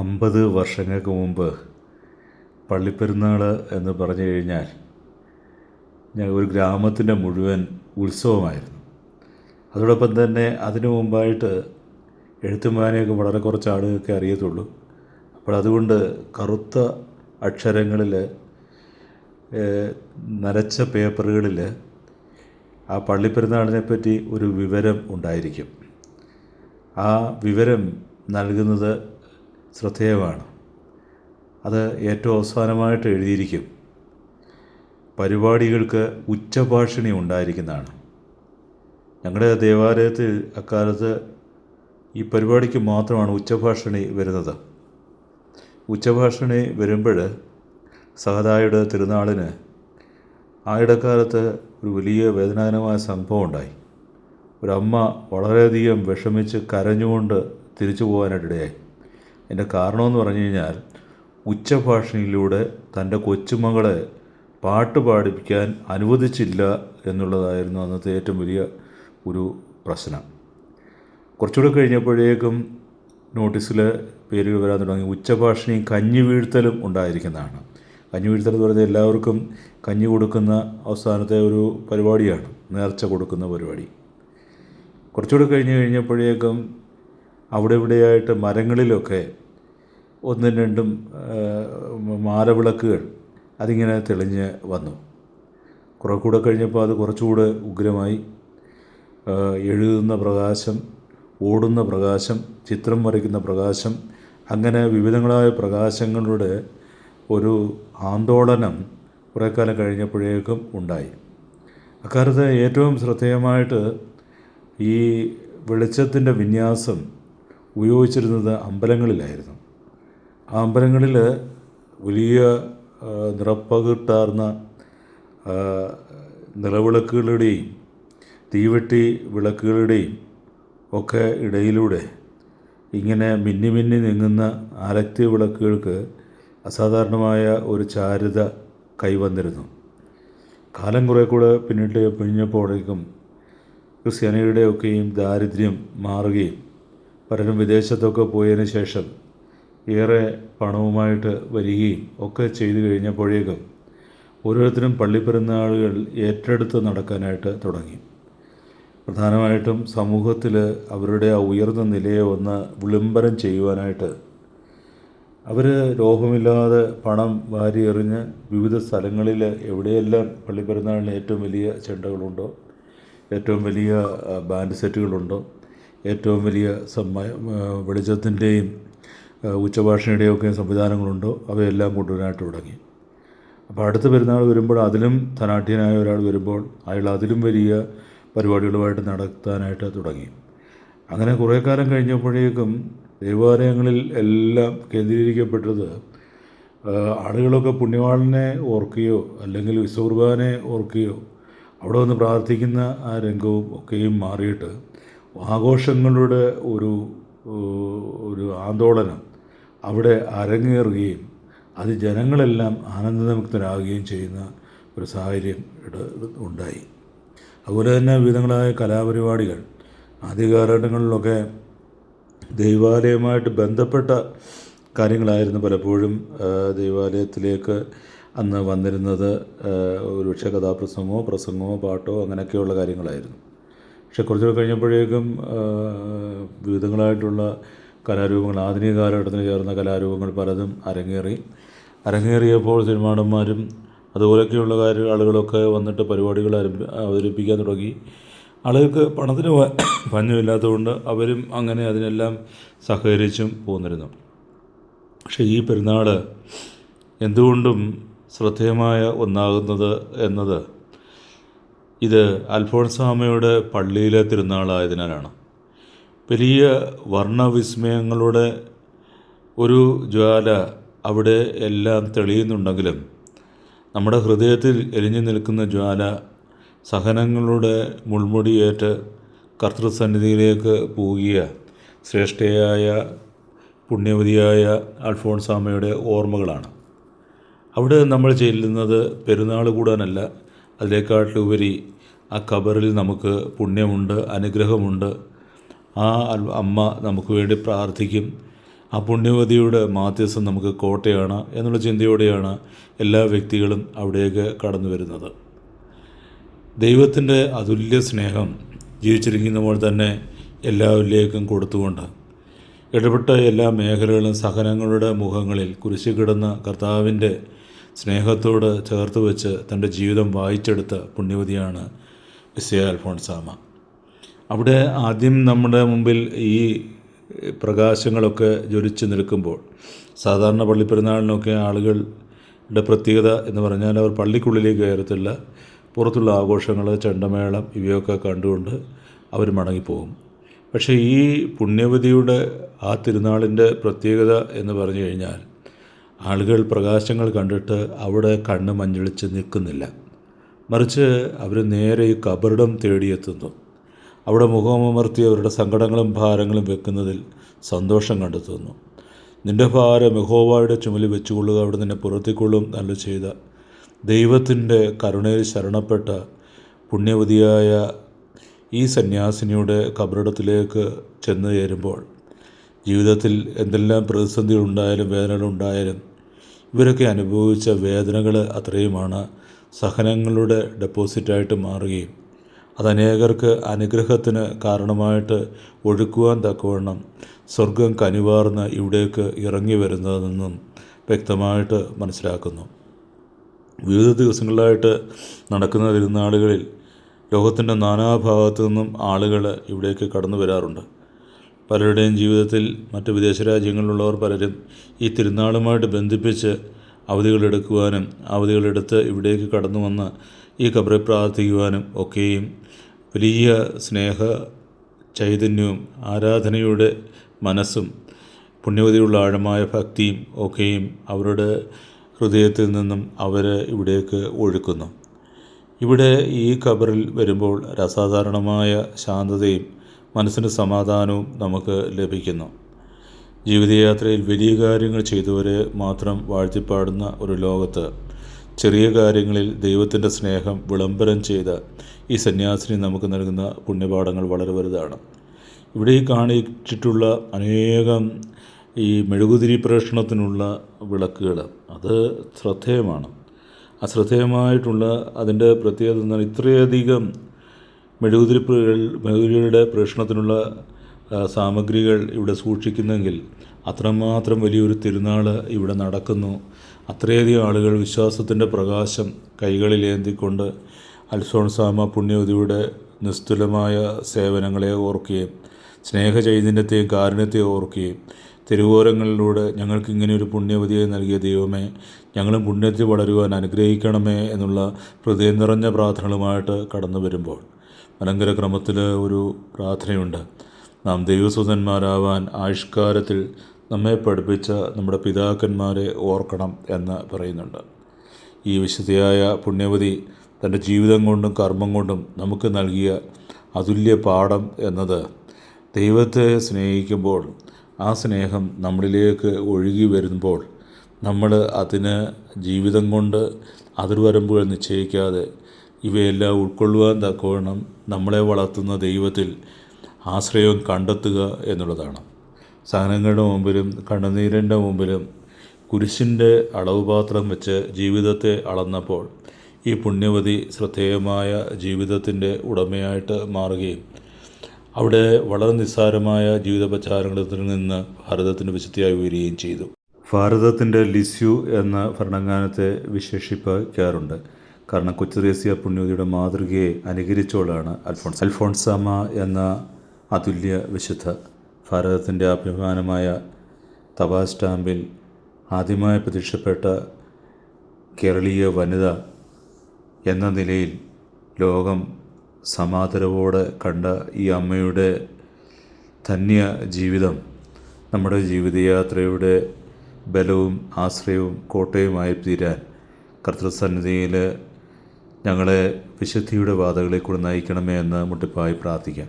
അമ്പത് വർഷങ്ങൾക്ക് മുമ്പ് പള്ളിപ്പെരുന്നാൾ എന്ന് പറഞ്ഞു കഴിഞ്ഞാൽ ഞാൻ ഒരു ഗ്രാമത്തിന്റെ മുഴുവൻ ഉത്സവമായിരുന്നു. അതോടൊപ്പം തന്നെ അതിനു മുമ്പായിട്ട് എഴുത്തും വായനയൊക്കെ വളരെ കുറച്ച് ആളുകൾക്ക് അറിയത്തുള്ളൂ. അപ്പോൾ അതുകൊണ്ട് കറുത്ത അക്ഷരങ്ങളിൽ നരച്ച പേപ്പറുകളിൽ ആ പള്ളിപ്പെരുന്നാളിനെ പറ്റി ഒരു വിവരം ഉണ്ടായിരിക്കും. ആ വിവരം നൽകുന്നത് ശ്രദ്ധേയമാണ്. അത് ഏറ്റവും അവസാനമായിട്ട് എഴുതിയിരിക്കും. പരിപാടികൾക്ക് ഉച്ചഭാഷിണി ഉണ്ടായിരിക്കുന്നതാണ്. ഞങ്ങളുടെ ദേവാലയത്തിൽ അക്കാലത്ത് ഈ പരിപാടിക്ക് മാത്രമാണ് ഉച്ചഭാഷിണി വരുന്നത്. ഉച്ചഭാഷിണി വരുമ്പോൾ സഹതായുടെ തിരുനാളിന് ആ ഇടക്കാലത്ത് ഒരു വലിയ വേദനാജനമായ സംഭവം ഉണ്ടായി. ഒരമ്മ വളരെയധികം വിഷമിച്ച് കരഞ്ഞുകൊണ്ട് തിരിച്ചു പോകാനായിട്ടിടയായി എന്റെ കാരണമെന്ന് പറഞ്ഞു കഴിഞ്ഞാൽ ഉച്ചഭാഷണിയിലൂടെ തന്റെ കൊച്ചുമകളെ പാട്ട് പാടിപ്പിക്കാൻ അനുവദിച്ചില്ല എന്നുള്ളതായിരുന്നു അന്നത്തെ ഏറ്റവും വലിയ ഒരു പ്രശ്നം. കുറച്ചുകൂടെ കഴിഞ്ഞപ്പോഴേക്കും നോട്ടീസിൽ പേരുകൾ വരാൻ തുടങ്ങി. ഉച്ചഭാഷണിയും കഞ്ഞി വീഴ്ത്തലും ഉണ്ടായിരിക്കുന്നതാണ്. കഞ്ഞി വീഴ്ത്തൽ എന്ന് പറഞ്ഞാൽ എല്ലാവർക്കും കഞ്ഞി കൊടുക്കുന്ന അവസാനത്തെ ഒരു പരിപാടിയാണ് നേർച്ച കൊടുക്കുന്ന പരിപാടി. കുറച്ചുകൂടെ കഴിഞ്ഞ് കഴിഞ്ഞപ്പോഴേക്കും അവിടെ ഇവിടെയായിട്ട് മരങ്ങളിലൊക്കെ ഒന്നും രണ്ടും മാരവിളക്കുകൾ അതിങ്ങനെ തെളിഞ്ഞ് വന്നു. കുറേ കൂടെ കഴിഞ്ഞപ്പോൾ അത് കുറച്ചുകൂടെ ഉഗ്രമായി. എഴുതുന്ന പ്രകാശം ഓടുന്ന പ്രകാശം ചിത്രം വരയ്ക്കുന്ന പ്രകാശം അങ്ങനെ വിവിധങ്ങളായ പ്രകാശങ്ങളുടെ ഒരു ആന്തോളനം കുറേ കാലം കഴിഞ്ഞപ്പോഴേക്കും ഉണ്ടായി. അക്കാലത്ത് ഏറ്റവും ശ്രദ്ധേയമായിട്ട് ഈ വെളിച്ചത്തിന്റെ വിന്യാസം ഉപയോഗിച്ചിരുന്നത് അമ്പലങ്ങളിലായിരുന്നു. ആ അമ്പലങ്ങളിൽ വലിയ നിറപ്പകിട്ടാർന്ന നിലവിളക്കുകളുടെയും തീവെട്ടി വിളക്കുകളുടെയും ഒക്കെ ഇടയിലൂടെ ഇങ്ങനെ മിന്നി മിന്നി നീങ്ങുന്ന ആലക്തി വിളക്കുകൾക്ക് അസാധാരണമായ ഒരു ചാരുത കൈവന്നിരുന്നു. കാലം കുറേ കൂടെ പിന്നിട്ട് പിഴിഞ്ഞപ്പോഴേക്കും ക്രിസ്ത്യാനികളുടെയൊക്കെയും ദാരിദ്ര്യം മാറുകയും പലരും വിദേശത്തൊക്കെ പോയതിന് ശേഷം ഏറെ പണവുമായിട്ട് വരികയും ഒക്കെ ചെയ്തു കഴിഞ്ഞപ്പോഴേക്കും ഓരോരുത്തരും പള്ളിപ്പെരുന്നാളുകൾ ഏറ്റെടുത്ത് നടക്കാനായിട്ട് തുടങ്ങി. പ്രധാനമായിട്ടും സമൂഹത്തിൽ അവരുടെ ആ ഉയർന്ന നിലയെ ഒന്ന് വിളംബരം ചെയ്യുവാനായിട്ട് അവർ ലോഹമില്ലാതെ പണം വാരി എറിഞ്ഞ് വിവിധ സ്ഥലങ്ങളിൽ എവിടെയെല്ലാം പള്ളിപ്പെരുന്നാളിന് ഏറ്റവും വലിയ ചെണ്ടകളുണ്ടോ ഏറ്റവും വലിയ ബാൻഡ് സെറ്റുകളുണ്ടോ ഏറ്റവും വലിയ സമ്മ വെളിച്ചത്തിന്റെയും ആ, ഉച്ചഭാഷയുടെയും ഒക്കെ സംവിധാനങ്ങളുണ്ടോ? അവയെല്ലാം കൊണ്ടുവരാനായിട്ട് തുടങ്ങി. അപ്പോൾ അടുത്ത പെരുന്നാൾ വരുമ്പോൾ അതിലും ധനാഠ്യനായ ഒരാൾ വരുമ്പോൾ അയാൾ അതിലും വലിയ പരിപാടികളുമായിട്ട് നടത്താനായിട്ട് തുടങ്ങി. അങ്ങനെ കുറേ കാലം കഴിഞ്ഞപ്പോഴേക്കും ദേവാലയങ്ങളിൽ എല്ലാം കേന്ദ്രീകരിക്കപ്പെട്ടത് ആളുകളൊക്കെ പുണ്യവാളനെ ഓർക്കുകയോ അല്ലെങ്കിൽ വിശ്വകുർബാനെ ഓർക്കുകയോ അവിടെ വന്ന് പ്രാർത്ഥിക്കുന്ന ആ രംഗവും ഒക്കെയും മാറിയിട്ട് ആഘോഷങ്ങളുടെ ഒരു ഒരു ആന്തോളനം അവിടെ അരങ്ങേറുകയും അത് ജനങ്ങളെല്ലാം ആനന്ദമുക്തരാകുകയും ചെയ്യുന്ന ഒരു സാഹചര്യം ഉണ്ടായി. അതുപോലെ തന്നെ വിവിധങ്ങളായ കലാപരിപാടികൾ ആദ്യ കാലഘട്ടങ്ങളിലൊക്കെ ദൈവാലയവുമായിട്ട് ബന്ധപ്പെട്ട കാര്യങ്ങളായിരുന്നു പലപ്പോഴും ദൈവാലയത്തിലേക്ക് അന്ന് വന്നിരുന്നത് ഒരുപക്ഷെ കഥാപ്രസംഗമോ പ്രസംഗമോ പാട്ടോ അങ്ങനെയൊക്കെയുള്ള കാര്യങ്ങളായിരുന്നു. പക്ഷെ കുറച്ചൊക്കെ കഴിഞ്ഞപ്പോഴേക്കും വിവിധങ്ങളായിട്ടുള്ള കലാരൂപങ്ങൾ ആധുനിക കാലഘട്ടത്തിന് ചേർന്ന കലാരൂപങ്ങൾ പലതും അരങ്ങേറി. അരങ്ങേറിയപ്പോൾ സിനിമാടന്മാരും അതുപോലെയൊക്കെയുള്ള കാര്യ ആളുകളൊക്കെ വന്നിട്ട് പരിപാടികൾ അവതരിപ്പിക്കാൻ തുടങ്ങി. ആളുകൾക്ക് പണത്തിന് പഞ്ഞമില്ലാത്തതുകൊണ്ട് അവരും അങ്ങനെ അതിനെല്ലാം സഹകരിച്ചും പോന്നിരുന്നു. പക്ഷേ ഈ പെരുന്നാൾ എന്തുകൊണ്ടും ശ്രദ്ധേയമായ ഒന്നാകുന്നത് എന്നത് ഇത് അൽഫോൺസാമയുടെ പള്ളിയിലെ തിരുനാളായതിനാലാണ്. വലിയ വർണവിസ്മയങ്ങളുടെ ഒരു ജ്വാല അവിടെ എല്ലാം തെളിയുന്നുണ്ടെങ്കിലും നമ്മുടെ ഹൃദയത്തിൽ എരിഞ്ഞു നിൽക്കുന്ന ജ്വാല സഹനങ്ങളുടെ മുൾമുടിയേറ്റ് കർത്തൃസന്നിധിയിലേക്ക് പോകിയ ശ്രേഷ്ഠയായ പുണ്യവതിയായ അൽഫോൺസാമയുടെ ഓർമ്മകളാണ്. അവിടെ നമ്മൾ ചെല്ലുന്നത് പെരുന്നാൾ കൂടാനല്ല അതിലേക്കാട്ടിലുപരി ആ ഖബറിൽ നമുക്ക് പുണ്യമുണ്ട് അനുഗ്രഹമുണ്ട്. ആ അമ്മ നമുക്ക് വേണ്ടി പ്രാർത്ഥിക്കും. ആ പുണ്യവതിയുടെ മാധ്യസ്ഥം നമുക്ക് കോട്ടയാണ് എന്നുള്ള ചിന്തയോടെയാണ് എല്ലാ വ്യക്തികളും അവിടേക്ക് കടന്നു വരുന്നത്. ദൈവത്തിന്റെ അതുല്യ സ്നേഹം ജീവിച്ചിരിക്കുന്ന പോലെ തന്നെ എല്ലാവരിലേക്കും കൊടുത്തുകൊണ്ട് ഇടപെട്ട എല്ലാ മേഖലകളും സഹനങ്ങളുടെ മുഖങ്ങളിൽ കുരിശ് കിടന്ന കർത്താവിന്റെ സ്നേഹത്തോട് ചേർത്ത് വെച്ച് തന്റെ ജീവിതം വായിച്ചെടുത്ത പുണ്യവതിയാണ് വിസയ അൽഫോൺസാമ. അവിടെ ആദ്യം നമ്മുടെ മുമ്പിൽ ഈ പ്രകാശങ്ങളൊക്കെ ജ്വലിച്ച് നിൽക്കുമ്പോൾ സാധാരണ പള്ളിപ്പെരുന്നാളിനൊക്കെ ആളുകളുടെ പ്രത്യേകത എന്ന് പറഞ്ഞാൽ അവർ പള്ളിക്കുള്ളിലേക്ക് കയറത്തില്ല. പുറത്തുള്ള ആഘോഷങ്ങൾ ചണ്ടമേളം ഇവയൊക്കെ കണ്ടുകൊണ്ട് അവർ മടങ്ങിപ്പോകും. പക്ഷേ ഈ പുണ്യവതിയുടെ ആ തിരുനാളിന്റെ പ്രത്യേകത എന്ന് പറഞ്ഞു കഴിഞ്ഞാൽ ആളുകൾ പ്രകാശങ്ങൾ കണ്ടിട്ട് അവിടെ കണ്ണ് മഞ്ഞളിച്ച് നിൽക്കുന്നില്ല. മറിച്ച് അവർ നേരെ ഈ കബറിടം തേടിയെത്തുന്നു. അവിടെ മുഖമമർത്തി അവരുടെ സങ്കടങ്ങളും ഭാരങ്ങളും വെക്കുന്നതിൽ സന്തോഷം കണ്ടെത്തുന്നു. നിന്റെ ഭാരം യഹോവയുടെ ചുമലിൽ വെച്ചുകൊള്ളുക അവിടെ നിന്നെ പുറത്തിക്കൊള്ളും നല്ല ചെയ്ത ദൈവത്തിന്റെ കരുണയിൽ ശരണപ്പെട്ട പുണ്യവതിയായ ഈ സന്യാസിനിയുടെ കബറിടത്തിലേക്ക് ചെന്ന് ചേരുമ്പോൾ ജീവിതത്തിൽ എന്തെല്ലാം പ്രതിസന്ധികൾ ഉണ്ടായാലും വേദനകൾ ഉണ്ടായാലും ഇവരൊക്കെ അനുഭവിച്ച വേദനകൾ അത്രയുമാണ്. സഹനങ്ങളുടെ ഡെപ്പോസിറ്റായിട്ട് മാറുകയും അതനേകർക്ക് അനുഗ്രഹത്തിന് കാരണമായിട്ട് ഒഴുക്കുവാൻ തക്കവണ്ണം സ്വർഗം കനിവാർന്ന് ഇവിടേക്ക് ഇറങ്ങി വരുന്നതെന്നും വ്യക്തമായിട്ട് മനസ്സിലാക്കുന്നു. വിവിധ ദിവസങ്ങളിലായിട്ട് നടക്കുന്ന തിരുനാളുകളിൽ ലോകത്തിന്റെ നാനാഭാഗത്തു നിന്നും ആളുകൾ ഇവിടേക്ക് കടന്നു വരാറുണ്ട്. പലരുടെയും ജീവിതത്തിൽ മറ്റ് വിദേശ രാജ്യങ്ങളിലുള്ളവർ പലരും ഈ തിരുനാളുമായിട്ട് ബന്ധിപ്പിച്ച് അവധികളെടുക്കുവാനും അവധികളെടുത്ത് ഇവിടേക്ക് കടന്നു വന്ന് ഈ കബറെ പ്രാർത്ഥിക്കുവാനും ഒക്കെയും വലിയ സ്നേഹ ചൈതന്യവും ആരാധനയുടെ മനസ്സും പുണ്യവതിയുള്ള ആഴമായ ഭക്തിയും ഒക്കെയും അവരുടെ ഹൃദയത്തിൽ നിന്നും അവർ ഇവിടേക്ക് ഒഴുക്കുന്നു. ഇവിടെ ഈ കബറിൽ വരുമ്പോൾ അസാധാരണമായ ശാന്തതയും മനസ്സിന് സമാധാനവും നമുക്ക് ലഭിക്കുന്നു. ജീവിതയാത്രയിൽ വലിയ കാര്യങ്ങൾ ചെയ്തവരെ മാത്രം വാഴ്ത്തിപ്പാടുന്ന ഒരു ലോകത്ത് ചെറിയ കാര്യങ്ങളിൽ ദൈവത്തിന്റെ സ്നേഹം വിളംബരം ചെയ്ത ഈ സന്യാസിനി നമുക്ക് നൽകുന്ന പുണ്യപാഠങ്ങൾ വളരെ വലുതാണ്. ഇവിടെ ഈ കാണിച്ചിട്ടുള്ള അനേകം ഈ മെഴുകുതിരി പ്രേഷണത്തിനുള്ള വിളക്കുകൾ അത് ശ്രദ്ധേയമാണ്. അശ്രദ്ധേയമായിട്ടുള്ള അതിന്റെ പ്രത്യേകത എന്നാൽ ഇത്രയധികം മെഴുകുതിരി മെഴുകുതിരിയുടെ പ്രേഷണത്തിനുള്ള സാമഗ്രികൾ ഇവിടെ സൂക്ഷിക്കുന്നെങ്കിൽ അത്രമാത്രം വലിയൊരു തിരുനാൾ ഇവിടെ നടക്കുന്നു. അത്രയധികം ആളുകൾ വിശ്വാസത്തിന്റെ പ്രകാശം കൈകളിലേന്തിക്കൊണ്ട് അൽസോൺസാമ പുണ്യവതിയുടെ നിസ്തുലമായ സേവനങ്ങളെ ഓർക്കുകയും സ്നേഹചൈതന്യത്തെയും കാരുണ്യത്തെയും ഓർക്കുകയും തെരുവോരങ്ങളിലൂടെ ഞങ്ങൾക്ക് ഇങ്ങനെ ഒരു പുണ്യവതിയെ നൽകിയ ദൈവമേ ഞങ്ങളും പുണ്യത്തിൽ വളരുവാൻ അനുഗ്രഹിക്കണമേ എന്നുള്ള ഹൃദയം നിറഞ്ഞ പ്രാർത്ഥനകളുമായിട്ട് കടന്നു വരുമ്പോൾ മലങ്കര ക്രമത്തിൽ ഒരു പ്രാർത്ഥനയുണ്ട്. നാം ദൈവസുതന്മാരാവാൻ ആവിഷ്കാരത്തിൽ നമ്മെ പഠിപ്പിച്ച നമ്മുടെ പിതാക്കന്മാരെ ഓർക്കണം എന്ന് പറയുന്നുണ്ട്. ഈ വിശുദ്ധയായ പുണ്യവതി തന്റെ ജീവിതം കൊണ്ടും കർമ്മം കൊണ്ടും നമുക്ക് നൽകിയ അതുല്യ പാഠം എന്നത് ദൈവത്തെ സ്നേഹിക്കുമ്പോൾ ആ സ്നേഹം നമ്മളിലേക്ക് ഒഴുകി വരുമ്പോൾ നമ്മൾ അതിന് ജീവിതം കൊണ്ട് അതിർവരമ്പുകൾ നിശ്ചയിക്കാതെ ഇവയെല്ലാം ഉൾക്കൊള്ളുവാൻ തക്കവണ്ണം നമ്മളെ വളർത്തുന്ന ദൈവത്തിൽ ആശ്രയം കണ്ടെത്തുക എന്നുള്ളതാണ്. സഹനങ്ങളുടെ മുമ്പിലും കണ്ണുനീരിന്റെ മുമ്പിലും കുരിശിന്റെ അളവ് പാത്രം വെച്ച് ജീവിതത്തെ അളന്നപ്പോൾ ഈ പുണ്യവതി ശ്രദ്ധേയമായ ജീവിതത്തിന്റെ ഉടമയായിട്ട് മാറുകയും അവിടെ വളരെ നിസ്സാരമായ ജീവിത നിന്ന് ഭാരതത്തിന് വിശുദ്ധിയായി ഉയരുകയും ചെയ്തു. ഭാരതത്തിന്റെ ലിസ്യു എന്ന ഭരണങ്ങാനത്തെ വിശേഷിപ്പിക്കാറുണ്ട്. കാരണം കൊച്ചുത്രേസ്യ പുണ്യവതിയുടെ മാതൃകയെ അനുകരിച്ചോളാണ് അൽഫോൺസ്. അൽഫോൺസാമ എന്ന അതുല്യ വിശുദ്ധ ഭാരതത്തിന്റെ അഭിമാനമായ തപാ സ്റ്റാമ്പിൽ ആദ്യമായി പ്രത്യക്ഷപ്പെട്ട കേരളീയ വനിത എന്ന നിലയിൽ ലോകം സമാദരവോടെ കണ്ട ഈ അമ്മയുടെ ധന്യ ജീവിതം നമ്മുടെ ജീവിതയാത്രയുടെ ബലവും ആശ്രയവും കോട്ടയുമായി തീരാൻ കർത്തൃസന്നിധിയിൽ ഞങ്ങളെ വിശുദ്ധിയുടെ വാതകളിൽ കൂടെ നയിക്കണമേ എന്ന് മുട്ടിപ്പായി പ്രാർത്ഥിക്കാം.